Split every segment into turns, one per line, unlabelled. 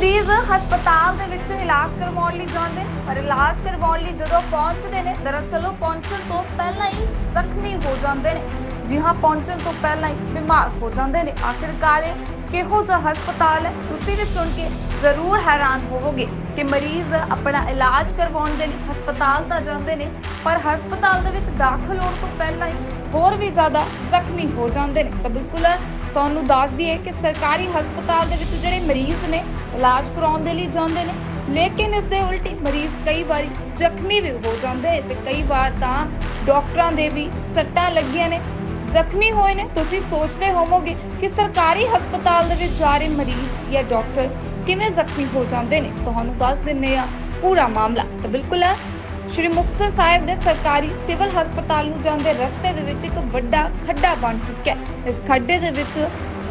ਮਰੀਜ਼ ਹਸਪਤਾਲ ਦੇ ਵਿੱਚ ਇਲਾਜ ਕਰਵਾਉਣ ਲਈ ਜਾਂਦੇ ਪਰ ਇਲਾਜ ਕਰਵਾਉਣ ਲਈ ਜਦੋਂ ਪਹੁੰਚਦੇ ਨੇ, ਦਰਅਸਲ ਉਹ ਪਹੁੰਚਣ ਤੋਂ ਪਹਿਲਾਂ ਹੀ ਜ਼ਖਮੀ ਹੋ ਜਾਂਦੇ ਨੇ। ਜੀ ਹਾਂ, ਪਹੁੰਚਣ ਤੋਂ ਪਹਿਲਾਂ ਹੀ ਬਿਮਾਰ ਹੋ ਜਾਂਦੇ ਨੇ। ਆਖਿਰਕਾਰ ਇਹ ਕਿਹੋ ਜਿਹਾ ਹਸਪਤਾਲ ਹੈ? ਤੁਸੀਂ ਵੀ ਸੁਣ ਕੇ ਜ਼ਰੂਰ ਹੈਰਾਨ ਹੋਵੋਗੇ ਕਿ ਮਰੀਜ਼ ਆਪਣਾ ਇਲਾਜ ਕਰਵਾਉਣ ਦੇ ਲਈ ਹਸਪਤਾਲ ਤਾਂ ਜਾਂਦੇ ਨੇ, ਪਰ ਹਸਪਤਾਲ ਦੇ ਵਿੱਚ ਦਾਖਲ ਹੋਣ ਤੋਂ ਪਹਿਲਾਂ ਹੀ ਹੋਰ ਵੀ ਜ਼ਿਆਦਾ ਜ਼ਖਮੀ ਹੋ ਜਾਂਦੇ ਨੇ। ਤਾਂ ਬਿਲਕੁਲ ਤੁਹਾਨੂੰ ਦੱਸ ਦਈਏ ਕਿ ਸਰਕਾਰੀ ਹਸਪਤਾਲ ਦੇ ਵਿੱਚ ਜਿਹੜੇ ਮਰੀਜ਼ ਨੇ, ਇਲਾਜ ਕਰਾਉਣ ਦੇ ਲਈ ਜਾਂਦੇ ਨੇ, ਲੇਕਿਨ ਇਸ ਦੇ ਉਲਟੀ ਮਰੀਜ਼ ਕਈ ਵਾਰੀ ਜ਼ਖਮੀ ਵੀ ਹੋ ਜਾਂਦੇ ਤੇ ਕਈ ਵਾਰ ਤਾਂ ਡਾਕਟਰਾਂ ਦੇ ਵੀ ਸੱਟਾਂ ਲੱਗੀਆਂ ਨੇ। ਜ਼ਖਮੀ ਹੋਏ ਨੇ, ਤੁਸੀਂ ਸੋਚਦੇ ਹੋਵੋਗੇ ਕਿ ਸਰਕਾਰੀ ਹਸਪਤਾਲ ਦੇ ਵਿੱਚ ਜਾ ਰਹੇ ਮਰੀਜ਼ ਜਾਂ ਡਾਕਟਰ ਕਿਵੇਂ ਜ਼ਖਮੀ ਹੋ ਜਾਂਦੇ ਨੇ। ਤੁਹਾਨੂੰ ਦੱਸ ਦਿੰਨੇ ਆ ਪੂਰਾ ਮਾਮਲਾ। ਤਾਂ ਬਿਲਕੁਲ ਸ਼੍ਰੀ ਮੁਕਤਸਰ ਸਾਹਿਬ ਦੇ ਸਰਕਾਰੀ ਸਿਵਲ ਹਸਪਤਾਲ ਨੂੰ ਜਾਂਦੇ ਰਸਤੇ ਦੇ ਵਿੱਚ ਇੱਕ ਵੱਡਾ ਖੱਡਾ ਬਣ ਚੁੱਕਿਆ ਹੈ। ਇਸ ਖੱਡੇ ਦੇ ਵਿੱਚ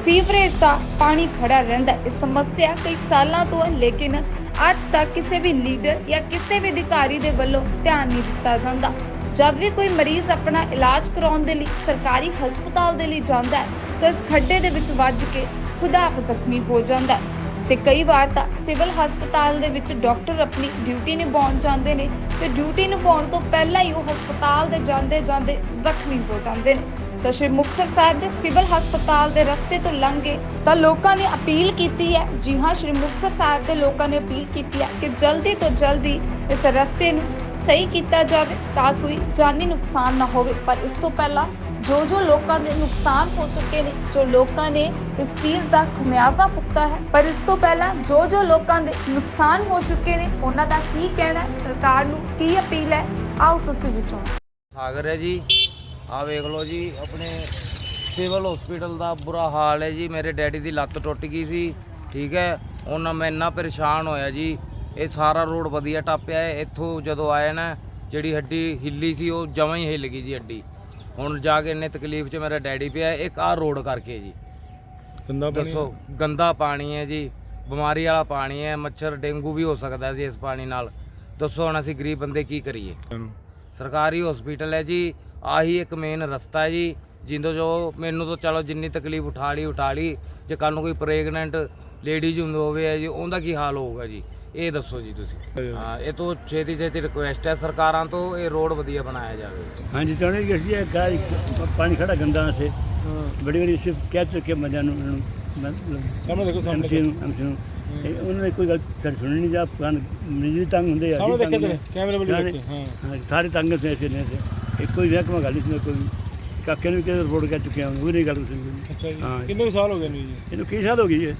ਸੀਵਰੇਜ ਦਾ ਪਾਣੀ ਖੜਾ ਰਹਿੰਦਾ ਹੈ। ਇਹ ਸਮੱਸਿਆ ਕਈ ਸਾਲਾਂ ਤੋਂ ਹੈ, ਲੇਕਿਨ ਅੱਜ ਤੱਕ ਕਿਸੇ ਵੀ ਲੀਡਰ ਜਾਂ ਕਿਸੇ ਵੀ ਅਧਿਕਾਰੀ ਦੇ ਵੱਲੋਂ ਧਿਆਨ ਨਹੀਂ ਦਿੱਤਾ ਜਾਂਦਾ। ਜਦ ਵੀ ਕੋਈ ਮਰੀਜ਼ ਆਪਣਾ ਇਲਾਜ ਕਰਾਉਣ ਦੇ ਲਈ ਸਰਕਾਰੀ ਹਸਪਤਾਲ ਦੇ ਲਈ ਜਾਂਦਾ ਹੈ, ਤਾਂ ਇਸ ਖੱਡੇ ਦੇ ਵਿੱਚ ਵੱਜ ਕੇ ਖੁਦਾ ਜ਼ਖਮੀ ਹੋ ਜਾਂਦਾ ਹੈ। ਤੇ ਕਈ ਵਾਰ ਤਾਂ ਸਿਵਲ ਹਸਪਤਾਲ ਦੇ ਵਿੱਚ ਡਾਕਟਰ ਆਪਣੀ ਡਿਊਟੀ ਨਿਭਾਉਣ ਜਾਂਦੇ ਨੇ ਤੇ ਡਿਊਟੀ ਨਿਭਾਉਣ ਤੋਂ ਪਹਿਲਾਂ ਹੀ ਉਹ ਹਸਪਤਾਲ ਦੇ ਜਾਂਦੇ ਜਾਂਦੇ ਜ਼ਖਮੀ ਹੋ ਜਾਂਦੇ ਨੇ। ਤਾਂ ਸ਼੍ਰੀ ਮੁਕਤਸਰ ਸਾਹਿਬ ਦੇ ਸਿਵਲ ਹਸਪਤਾਲ ਦੇ ਰਸਤੇ ਤੋਂ ਲੰਘੇ ਤਾਂ ਲੋਕਾਂ ਨੇ ਅਪੀਲ ਕੀਤੀ ਹੈ, ਜੀ ਹਾਂ, ਸ਼੍ਰੀ ਮੁਕਤਸਰ ਸਾਹਿਬ ਦੇ ਲੋਕਾਂ ਨੇ ਅਪੀਲ ਕੀਤੀ ਹੈ ਕਿ ਜਲਦੀ ਤੋਂ ਜਲਦੀ ਇਸ ਰਸਤੇ ਨੂੰ ਸਹੀ ਕੀਤਾ ਜਾਵੇ ਤਾਂ ਕੋਈ ਜਾਨੀ ਨੁਕਸਾਨ ਨਾ ਹੋਵੇ। ਪਰ ਇਸ ਤੋਂ ਪਹਿਲਾਂ ਜੋ ਜੋ ਲੋਕਾਂ ਦੇ ਨੁਕਸਾਨ ਹੋ ਚੁੱਕੇ ਨੇ, ਜੋ ਲੋਕਾਂ ਨੇ ਇਸ ਚੀਜ਼ ਦਾ ਖਮਿਆਜ਼ਾ ਭੁਗਤਾ ਹੈ, ਪਰ ਇਸ ਤੋਂ ਪਹਿਲਾਂ ਜੋ ਜੋ ਲੋਕਾਂ ਦੇ ਨੁਕਸਾਨ ਹੋ ਚੁੱਕੇ ਨੇ, ਉਹਨਾਂ ਦਾ ਕੀ ਕਹਿਣਾ ਹੈ? ਸਰਕਾਰ ਨੂੰ ਕੀ ਅਪੀਲ ਹੈ? ਆਓ ਤੁਸੀਂ ਵੀ ਸੁਣੋ।
ਸਾਗਰ ਹੈ ਜੀ ਆ ਵੇਖ ਲਓ ਜੀ, ਆਪਣੇ ਸਿਵਲ ਹਸਪੀਟਲ ਦਾ ਬੁਰਾ ਹਾਲ ਹੈ ਜੀ, ਮੇਰੇ ਡੈਡੀ ਦੀ ਲੱਤ ਟੁੱਟ ਗਈ ਸੀ, ਠੀਕ ਹੈ, ਉਹਨਾਂ ਮੈਂ ਇੰਨਾ ਪਰੇਸ਼ਾਨ ਹੋਇਆ ਜੀ, ਇਹ ਸਾਰਾ ਰੋਡ ਵਧੀਆ ਟੱਪਿਆ ਹੈ, ਇੱਥੋਂ ਜਦੋਂ ਆਇਆ ਨਾ, ਜਿਹੜੀ ਹੱਡੀ ਹਿੱਲੀ ਸੀ, ਉਹ ਜਮਾਂ ਹੀ ਹਿੱਲ ਗਈ ਜੀ ਹੱਡੀ। ਹੁਣ ਜਾ ਕੇ ਇੰਨੇ ਤਕਲੀਫ 'ਚ ਮੇਰਾ ਡੈਡੀ ਪਿਆ ਇੱਕ ਆਹ ਰੋਡ ਕਰਕੇ ਜੀ।
ਗੰਦਾ ਪਾਣੀ?
ਦੱਸੋ ਗੰਦਾ ਪਾਣੀ ਹੈ ਜੀ ਬਿਮਾਰੀ ਵਾਲਾ ਪਾਣੀ ਹੈ ਮੱਛਰ ਡੇਂਗੂ ਵੀ ਹੋ ਸਕਦਾ ਸੀ ਇਸ ਪਾਣੀ ਨਾਲ। ਦੱਸੋ ਹੁਣ ਅਸੀਂ ਗਰੀਬ ਬੰਦੇ ਕੀ ਕਰੀਏ? ਸਰਕਾਰੀ ਹਸਪੀਟਲ ਹੈ ਜੀ ਆਹੀ ਇੱਕ ਮੇਨ ਰਸਤਾ ਹੈ ਜੀ ਜਿੰਦੋ ਜੋ ਮੈਨੂੰ ਤਾਂ ਚਲੋ ਜਿੰਨੀ ਤਕਲੀਫ ਉਠਾ ਲਈ ਉਠਾ ਲਈ ਜੇ ਕੱਲ ਨੂੰ ਕੋਈ ਪ੍ਰੈਗਨੈਂਟ ਲੇਡੀਜ਼ ਹੁੰਦੀ ਹੋਵੇ ਜੀ ਉਹਦਾ ਕੀ ਹਾਲ ਹੋਊਗਾ ਜੀ? ਇਹ ਦੱਸੋ ਜੀ ਤੁਸੀਂ। ਹਾਂ ਇਹ ਤੋਂ ਛੇਤੀ ਛੇਤੀ ਰਿਕੁਐਸਟ ਹੈ ਸਰਕਾਰਾਂ ਤੋਂ ਇਹ ਰੋਡ ਵਧੀਆ ਬਣਾਇਆ ਜਾਵੇ।
ਹਾਂਜੀ ਚਾਹੁੰਦੇ ਕਿ ਅਸੀਂ ਇਹ ਗਾਇ ਪਾਣੀ ਖੜਾ ਗੰਦਾ ਸੇ ਬੜੀ ਬੜੀ ਸਿਰਫ ਕਹਿ ਚੁੱਕੇ ਬੰਦਿਆਂ ਨੂੰ
ਸਾਹਮਣੇ ਦੇਖੋ ਸਾਹਮਣੇ
ਇਹ ਉਹਨਾਂ ਨੇ ਕੋਈ ਗੱਲ ਸੁਣਨੀ ਨਹੀਂ ਜਾ ਕਾਨ ਮਰੀਜ਼ ਤੰਗ ਹੁੰਦੇ ਆ
ਸਾਹਮਣੇ ਦੇਖੇ ਕੈਮਰੇ ਵੱਲ
ਸਾਰੇ-
ਦੇਖੇ ਹਾਂ।
ਹਾਂ ਸਾਰੇ ਤੰਗ ਸੇ ਸੇ ਨੇ ਇੱਕ ਕੋਈ ਵਹਿਕਮਾ ਗੱਲ ਨਹੀਂ ਸੀ ਕੋਈ ਕਾਕੇ ਨੂੰ ਕਿਹਦੇ ਰਿਪੋਰਟ ਕਰ ਚੁੱਕੇ ਹਾਂ ਉਹ ਨਹੀਂ ਗੱਲ ਸੁਣੀ
ਅੱਛਾ ਜੀ।
ਹਾਂ।
ਕਿੰਨੇ ਕੁ ਸਾਲ ਹੋ ਗਏ ਨੂੰ ਜੀ?
ਇਹਨੂੰ ਕੀ ਸਾਲ ਹੋ ਗਈ ਹੈ?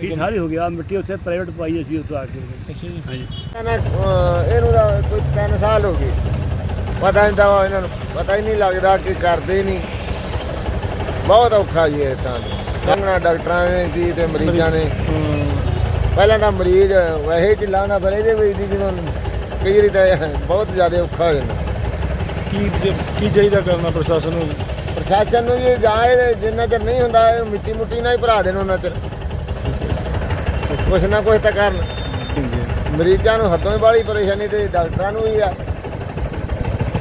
ਕੀ ਸਾਲ ਹੀ ਗਿਆ ਮਿੱਟੀ ਉੱਥੇ ਪ੍ਰਾਈਵੇਟ ਪਾਈ ਅਸੀਂ ਉੱਥੋਂ ਆ ਕੇ
ਅੱਛਾ ਜੀ
ਹਾਂਜੀ
ਨਾ ਅਹ ਇਹਨੂੰ ਤਾਂ ਕੋਈ 3 ਸਾਲ ਹੋ ਗਏ। ਪਤਾ ਨਹੀਂ ਤਾਂ ਇਹਨਾਂ ਨੂੰ ਪਤਾ ਹੀ ਨਹੀਂ ਲੱਗਦਾ ਕਿ ਕਰਦੇ ਨਹੀਂ। ਬਹੁਤ ਔਖਾ ਜੀ ਇਹ ਤਾਂ। ਸੰਗਣਾ ਡਾਕਟਰਾਂ ਨੇ ਕੀ ਤੇ ਮਰੀਜ਼ਾਂ ਨੇ। ਪਹਿਲਾਂ ਤਾਂ ਮਰੀਜ਼ ਵੈਸੇ ਢਿੱਲਾ ਫਿਰ ਇਹਦੇ ਵਿੱਚ ਦੀ ਜਦੋਂ ਕਈ ਵਾਰੀ ਤਾਂ ਬਹੁਤ ਜ਼ਿਆਦਾ ਔਖਾ ਹੋ ਜਾਂਦਾ।
ਕੀ ਕੀ ਚਾਹੀਦਾ ਕਰਨਾ ਪ੍ਰਸ਼ਾਸਨ ਨੂੰ?
ਪ੍ਰਸ਼ਾਸਨ ਨੂੰ ਇਹ ਜਾਏ ਜਿੰਨਾ ਚਿਰ ਨਹੀਂ ਹੁੰਦਾ ਇਹ ਮਿੱਟੀ ਮੁੱਟੀ ਨਾਲ ਹੀ ਭਰਾ ਦੇਣ ਉਹਨਾਂ ਚਿਰ। ਕੁਛ ਨਾ ਕੁਛ ਤਾਂ ਕਰਨ। ਮਰੀਜ਼ਾਂ ਨੂੰ ਹੱਦੋਂ ਹੀ ਬਾਹਲੀ ਪਰੇਸ਼ਾਨੀ ਤੇ ਡਾਕਟਰਾਂ ਨੂੰ ਵੀ ਆ।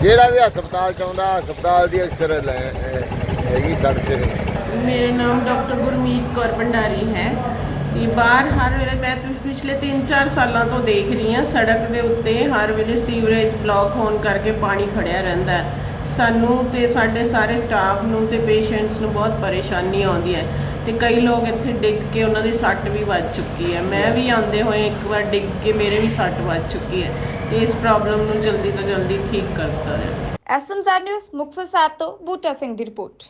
ਜਿਹੜਾ ਵੀ ਹਸਪਤਾਲ ਚ ਆਉਂਦਾ ਹਸਪਤਾਲ ਦੀ ਅਕਸਰ ਹੈਗੀ ਸੜਕ ਤੇ।
ਮੇਰਾ ਨਾਮ ਡਾਕਟਰ ਗੁਰਮੀਤ ਕੌਰ ਭੰਡਾਰੀ ਹੈ। ਤੇ ਬਾਹਰ ਹਰ ਵੇਲੇ ਮੈਂ ਪਿਛਲੇ 3-4 ਸਾਲਾਂ ਤੋਂ ਦੇਖ ਰਹੀ ਹਾਂ ਸੜਕ ਦੇ ਉੱਤੇ ਹਰ ਵੇਲੇ ਸੀਵਰੇਜ ਬਲੌਕ ਹੋਣ ਕਰਕੇ ਪਾਣੀ ਖੜਿਆ ਰਹਿੰਦਾ ਹੈ। ਸਾਨੂੰ ਤੇ ਸਾਡੇ ਸਾਰੇ ਸਟਾਫ ਨੂੰ ਤੇ ਪੇਸ਼ੈਂਟਸ ਨੂੰ ਬਹੁਤ ਪਰੇਸ਼ਾਨੀ ਆਉਂਦੀ ਹੈ ਤੇ ਕਈ ਲੋਕ ਇੱਥੇ ਡਿੱਗ ਕੇ ਉਹਨਾਂ ਦੀ ਸੱਟ ਵੀ ਵੱਜ ਚੁੱਕੀ ਹੈ। ਮੈਂ ਵੀ ਆਉਂਦੇ ਹੋਏ ਇੱਕ ਵਾਰ ਡਿੱਗ ਕੇ ਮੇਰੇ ਵੀ ਸੱਟ ਵੱਜ ਚੁੱਕੀ ਹੈ। ਇਸ ਪ੍ਰੋਬਲਮ ਨੂੰ ਜਲਦੀ ਤੋਂ ਜਲਦੀ ਠੀਕ ਕਰਤਾ ਜਾਵੇ।
ਐਸਐਮਜ਼ੈਡ ਨਿਊਜ਼ ਮੁਕਤਸਰ ਸਾਹਿਬ ਤੋਂ ਬੂਟਾ ਸਿੰਘ ਦੀ ਰਿਪੋਰਟ।